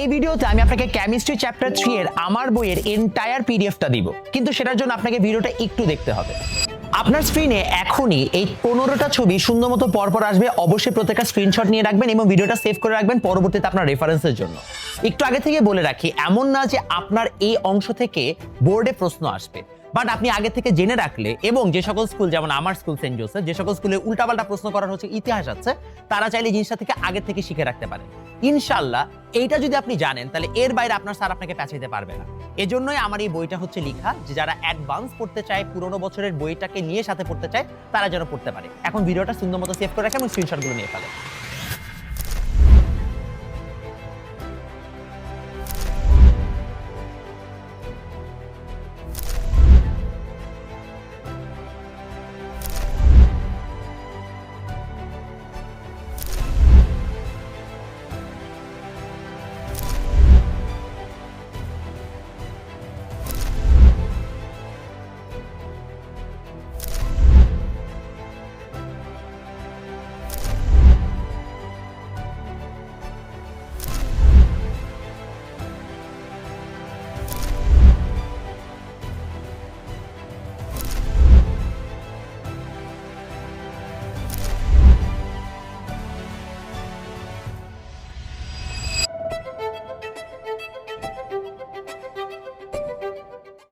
এই ভিডিওতে আমি আপনাকে কেমিস্ট্রি চ্যাপ্টার থ্রি এর আমার বইয়ের এন্টায়ার পিডিএফটা দিব। কিন্তু সেটার জন্য আপনাকে ভিডিওটা একটু দেখতে হবে। আপনার স্ক্রিনে এখনই এই পনেরোটা ছবি সুন্দর মতো পরপর আসবে। অবশ্যই প্রত্যেকটা স্ক্রিনশট নিয়ে রাখবেন এবং ভিডিওটা সেভ করে রাখবেন পরবর্তীতে আপনার রেফারেন্সের জন্য। একটু আগে থেকে বলে রাখি, এমন না যে আপনার এই অংশ থেকে বোর্ডে প্রশ্ন আসবে। বাট আপনি আগে থেকে জেনে রাখলে এবং যে সকল স্কুল যেমন আমার স্কুল সেন্ট জোসেফ যে সকল স্কুলে উল্টাপাল্টা প্রশ্ন করার হচ্ছে, ইতিহাস আছে, তারা চাইলে জিনিসটা থেকে আগে থেকে শিখে রাখতে পারে। ইনশাল্লাহ, এইটা যদি আপনি জানেন, তাহলে এর বাইরে আপনার স্যার আপনাকে পেঁচাইতে পারবে না। এজন্যই আমার এই বইটা হচ্ছে লেখা, যে যারা অ্যাডভান্স পড়তে চায়, পুরোনো বছরের বইটাকে নিয়ে সাথে পড়তে চায়, তারা যেন পড়তে পারে। এখন ভিডিওটা সুন্দর মতো সেভ করে রাখে এবং স্ক্রিনশটগুলো নিয়ে ফেলে।